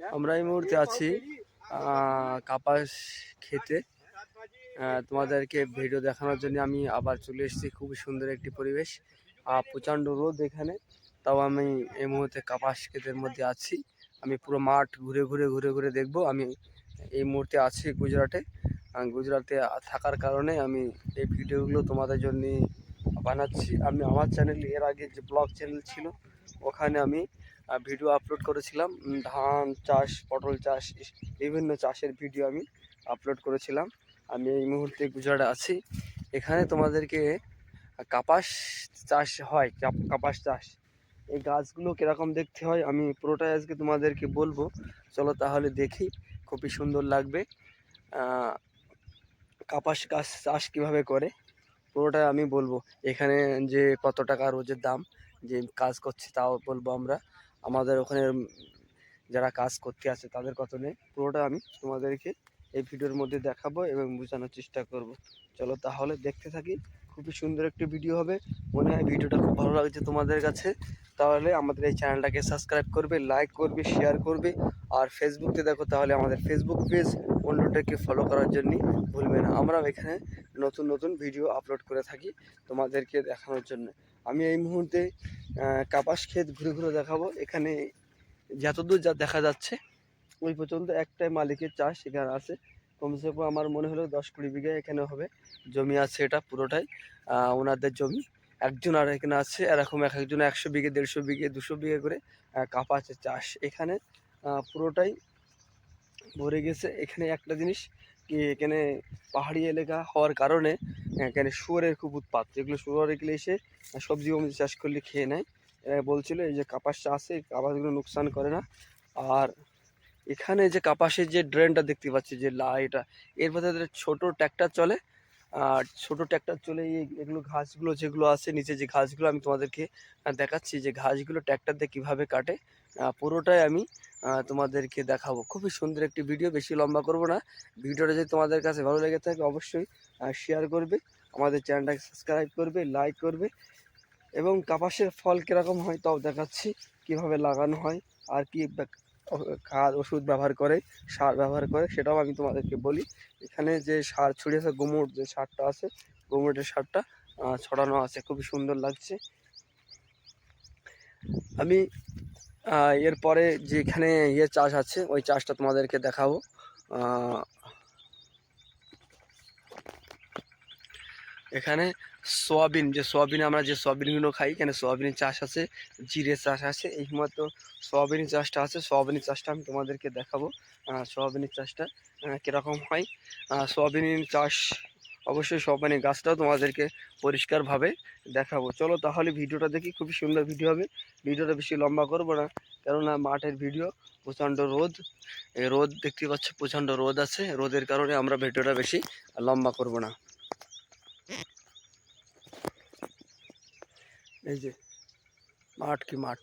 আমরা এই মুহূর্তে আছি কাপাস খেতে। তোমাদেরকে ভিডিও দেখানোর জন্য আমি আবার চলে এসেছি। খুবই সুন্দর একটি পরিবেশ। আর প্রচণ্ড রোদ এখানে। তাও আমি এই মুহূর্তে কাপাস খেতের মধ্যে আছি। আমি পুরো মাঠ ঘুরে ঘুরে ঘুরে ঘুরে দেখব। আমি এই মুহূর্তে আছি গুজরাটে। গুজরাটে থাকার কারণে আমি এই ভিডিওগুলো তোমাদের জন্য বানাচ্ছি। আমি আমার চ্যানেল এর আগে যে ব্লগ চ্যানেল ছিল ওখানে আমি ভিডিও আপলোড করেছিলাম। ধান চাষ, পটল চাষ বিভিন্ন চাষের ভিডিও আমি আপলোড করেছিলাম। আমি এই মুহূর্তে গুজরাটে আছি। এখানে তোমাদেরকে কাপাস চাষ হয় কাপাস চাষ। এই গাছগুলো কীরকম দেখতে হয়, আমি পুরোটাই আজকে তোমাদেরকে বলব। চলো তাহলে দেখি, খুবই সুন্দর লাগবে। কাপাস গাছ চাষ কীভাবে করে, পুরোটাই আমি বলব। এখানে যে কত টাকা রোজের দাম যে কাজ করছে তাও বলব আমরা। আমাদের ওখানে যারা কাজ করতে আছে তাদের কত নেই। পুরোটা আমি তোমাদেরকে এই ভিডিওর মধ্যে দেখাবো এবং বোঝানোর চেষ্টা করব। চলো তাহলে দেখতে থাকি, খুবই সুন্দর একটি ভিডিও হবে। মনে হয় ভিডিওটা খুব ভালো লাগছে তোমাদের কাছে। তাহলে আমাদের এই চ্যানেলটাকে সাবস্ক্রাইব করবে, লাইক করবে, শেয়ার করবে। আর ফেসবুকতে দেখো তাহলে আমাদের ফেসবুক পেজ, অন্যটাকে ফলো করার জন্য ভুলবে না। আমরাও এখানে নতুন নতুন ভিডিও আপলোড করে থাকি তোমাদেরকে দেখানোর জন্য। আমি এই মুহূর্তে কাপাস ক্ষেত ঘুরে ঘুরে দেখাবো। এখানে যতদূর যা দেখা যাচ্ছে, ওই পর্যন্ত একটাই মালিকের চাষ এখানে আছে। কমসে কম আমার মনে হলো দশ কুড়ি বিঘা এখানে হবে। জমি আছে এটা পুরোটাই ওনাদের জমি। একজন আর এখানে আছে, এরকম এক একজন একশো বিঘে, দেড়শো বিঘে, দুশো বিঘে করে কাপাসের চাষ। এখানে পুরোটাই ভরে গেছে। এখানে একটা জিনিস এখানে পাহাড়ি এলাকা হওয়ার কারণে, এখানে শুয়োরের খুব উৎপাত। যেগুলো শুয়োর এগুলো এসে সবজি জমি চাষ করলে খেয়ে নেয়। বলছিল, এই যে কাপাস চাষে কাপাসগুলো নুকসান করে না। আর এখানে যে কাপাসের যে ড্রেনটা দেখতে পাচ্ছি, যে লা এটা এর মধ্যে একটা ছোট ট্র্যাক্টর চলে, আর ছোট ট্র্যাক্টর চলে এগুলো ঘাসগুলো যেগুলো আছে, নিচে যে ঘাসগুলো আমি তোমাদেরকে দেখাচ্ছি, যে ঘাসগুলো ট্র্যাক্টর দিয়ে কীভাবে কাটে পুরোটাই আমি তোমাদেরকে দেখাবো। খুবই সুন্দর একটি ভিডিও বেশি লম্বা করব না। ভিডিওটা যদি তোমাদের কাছে ভালো লেগে থাকে, অবশ্যই শেয়ার করবে। আমাদের চ্যানেলটাকে সাবস্ক্রাইব করবে লাইক করবে। এবং কাপাসের ফল কীরকম হয় তাও দেখাচ্ছি, কীভাবে লাগানো হয়, আর কি খাদ, ওষুধ ব্যবহার করে, সার ব্যবহার করে, সেটাও আমি তোমাদেরকে বলি। এখানে যে সার ছড়িয়েছে গোমর যে সারটা আছে গোমরের সারটা ছড়ানো আছে। খুবই সুন্দর লাগছে। আমি এরপরে যেখানে ইয়ে চাষ আছে, ওই চাষটা তোমাদেরকে দেখাবো। এখানে সোয়াবিন, যে সোয়াবিন আমরা যে সোয়াবিনগুলো খাই, এখানে সোয়াবিনের চাষ আছে, জিরে চাষ আছে, এই মতো সোয়াবিনের চাষটা আছে। সোয়াবিনের চাষটা আমি তোমাদেরকে দেখাবো সোয়াবিনের চাষটা কীরকম হয়। সোয়াবিনের চাষ অবশ্যই সোয়াবিনের গাছটাও তোমাদেরকে পরিষ্কারভাবে দেখাবো। চলো তাহলে ভিডিওটা দেখি, খুবই সুন্দর ভিডিও হবে। ভিডিওটা বেশি লম্বা করব না, কেননা মাঠের ভিডিও, প্রচণ্ড রোদ। এই রোদ দেখতে পাচ্ছ, প্রচণ্ড রোদ আছে। রোদের কারণে আমরা ভিডিওটা বেশি লম্বা করব না। এই যে, মাঠ কি মাঠ?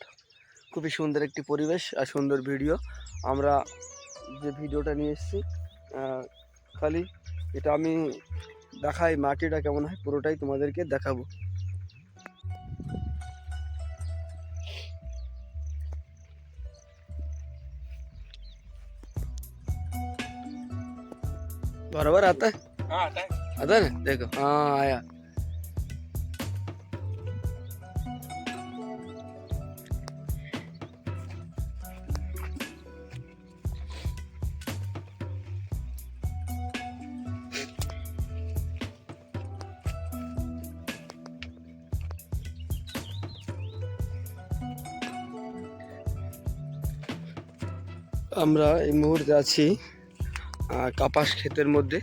খুবই সুন্দর একটি পরিবেশ আর সুন্দর ভিডিও। আমরা যে ভিডিওটা নিয়ে এসেছি খালি এটা আমি দেখাই মাটিটা কেমন হয় পুরোটাই তোমাদেরকে দেখাবো बराबर आता है हाँ आता है आता है ना देखो हाँ आया আমরা এই মুহূর্তে আছি কাপাস ক্ষেতের মধ্যে।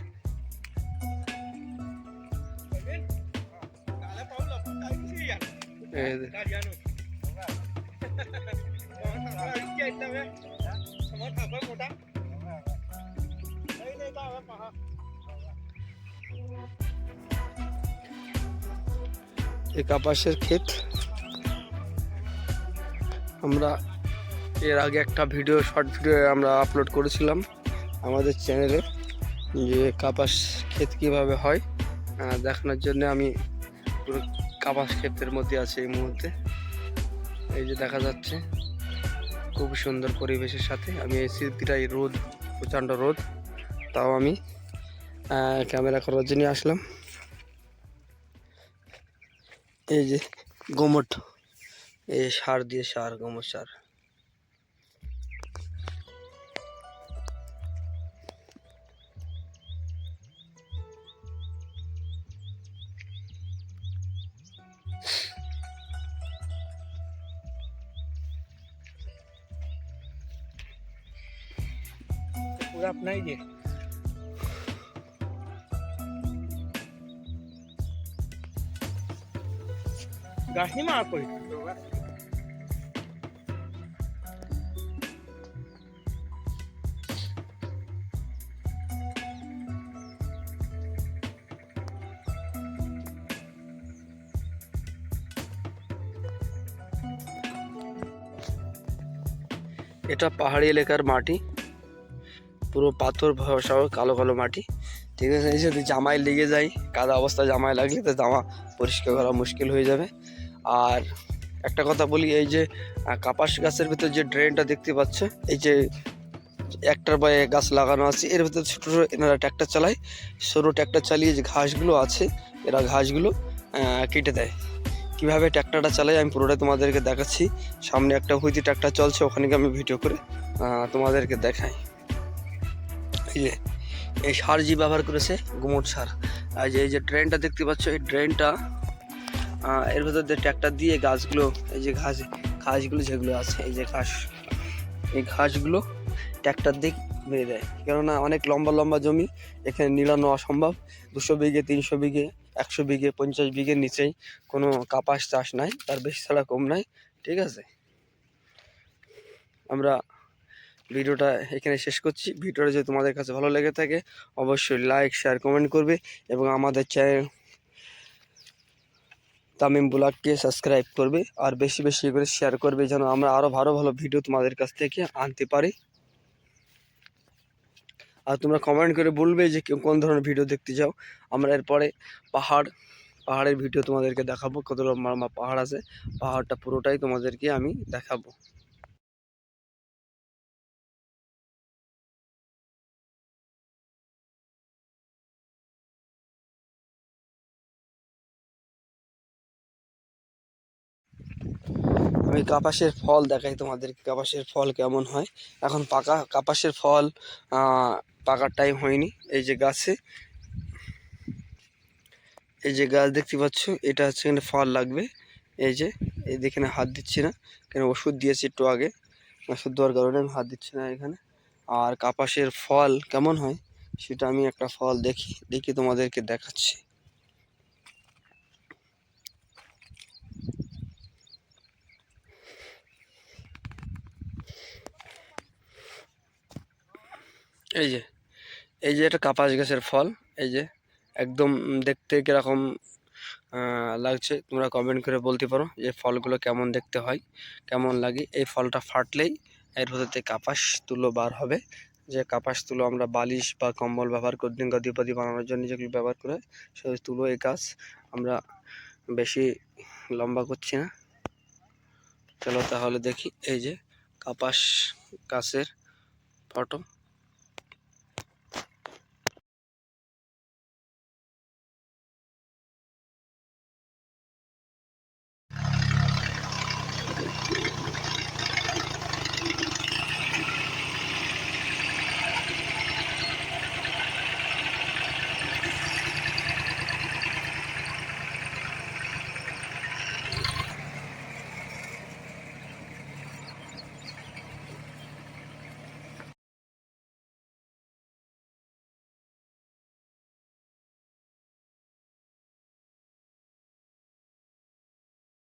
কাপাসের ক্ষেত। আমরা এর আগে একটা ভিডিও শর্ট ভিডিও আমরা আপলোড করেছিলাম আমাদের চ্যানেলে যে কাপাস ক্ষেত কীভাবে হয় দেখানোর জন্য আমি পুরো কাপাস ক্ষেতের মধ্যে আছি এই মুহূর্তে। এই যে দেখা যাচ্ছে, খুব সুন্দর পরিবেশের সাথে। আমি এই স্মৃতিটাই রোদ, প্রচণ্ড রোদ, তাও আমি ক্যামেরা করার জন্য আসলাম। এই যে গোমট, এই সার দিয়ে সার, গোমট সার। पूरा अपना ही ये गाछ नहीं मार कोई এটা পাহাড়ি এলাকার মাটি পুরো পাথর সহ কালো কালো মাটি। ঠিক আছে, এই যদি জামায় লেগে যায়, কাদা অবস্থা জামায় লাগলে তো জামা পরিষ্কার করা মুশকিল হয়ে যাবে। আর একটা কথা বলি, এই যে কাপাস গাছের ভিতর যে ড্রেনটা দেখতে পাচ্ছ, এই যে একটার পায়ে গাছ লাগানো আছে, এর ভিতরে ছোটো ছোটো এনারা ট্র্যাক্টর চালায়। সরু ট্র্যাক্টর চালিয়ে যে ঘাসগুলো আছে, এরা ঘাসগুলো কেটে দেয়। কীভাবে ট্র্যাক্টরটা চালাই আমি পুরোটাই তোমাদেরকে দেখাচ্ছি। সামনে একটা হুইতি ট্র্যাক্টর চলছে, ওখানে গিয়ে আমি ভিডিও করে তোমাদেরকে দেখাই। এই যে, এই সার যে ব্যবহার করেছে, গুমট সার। আর যে, এই যে ড্রেনটা দেখতে পাচ্ছ, এই ড্রেনটা এর ভেতর দিয়ে ট্র্যাক্টর দিয়ে গাছগুলো, এই যে ঘাস, ঘাসগুলো যেগুলো আছে, এই যে ঘাস, এই ঘাসগুলো ট্র্যাক্টর দিয়ে বেঁধে দেয়। কেননা অনেক লম্বা লম্বা জমি, এখানে নিড়ানো অসম্ভব। দুশো বিঘে, তিনশো বিঘে, একশো বিঘে, পঞ্চাশ বিঘের নিচেই কোনো কাপাস চাষ নাই, তার বেশি ছাড়া কম নাই, ঠিক আছে? আমরা ভিডিওটা এখানে শেষ করছি। ভিডিওটা যদি তোমাদের কাছে ভালো লেগে থাকে, অবশ্যই লাইক শেয়ার কমেন্ট করবে এবং আমাদের চ্যানেল তামিম ব্লগকে সাবস্ক্রাইব করবে আর বেশি বেশি করে শেয়ার করবে যেন আমরা আরও ভালো ভালো ভিডিও তোমাদের কাছ থেকে আনতে পারি। আর তোমরা কমেন্ট করে বলবে যে কোন ধরনের ভিডিও দেখতে চাও। আমরা এরপরে পাহাড়, পাহাড়ের ভিডিও তোমাদেরকে দেখাবো। কত পাহাড় আছে। পাহাড়টা পুরোটাই তোমাদেরকে আমি দেখাবো। আমি কাপাসের ফল দেখাই তোমাদেরকে, কাপাসের ফল কেমন হয়। এখন পাকা, কাপাসের ফল পাকার টাইম হয়নি। এই যে গাছে, এই যে গাছ দেখতে পাচ্ছ, এটা হচ্ছে এখানে ফল লাগবে। এই যে, এই এখানে হাত দিচ্ছি না। কেন ওষুধ দিয়েছি একটু আগে। ওষুধ দেওয়ার কারণে আমি হাত দিচ্ছি না এখানে। আর কাপাসের ফল কেমন হয়, সেটা আমি একটা ফল দেখি দেখি তোমাদেরকে দেখাচ্ছি। এই যে এই যে এটা কাপাস গাছের ফল, এই যে, একদম দেখতে কীরকম লাগছে, তোমরা কমেন্ট করে বলতে পারো যে ফলগুলো কেমন দেখতে হয়, কেমন লাগে। এই ফলটা ফাটলেই এর ভেতর থেকে কাপাস তুলো বার হবে। যে কাপাস তুলো আমরা বালিশ বা কম্বল ব্যবহার করি গদিপদি বানানোর জন্য যেগুলো ব্যবহার করে, সেই তুলো এই গাছ আমরা বেশি লম্বা করছি না। চলো তাহলে দেখি, এই যে কাপাস গাছের ফটো।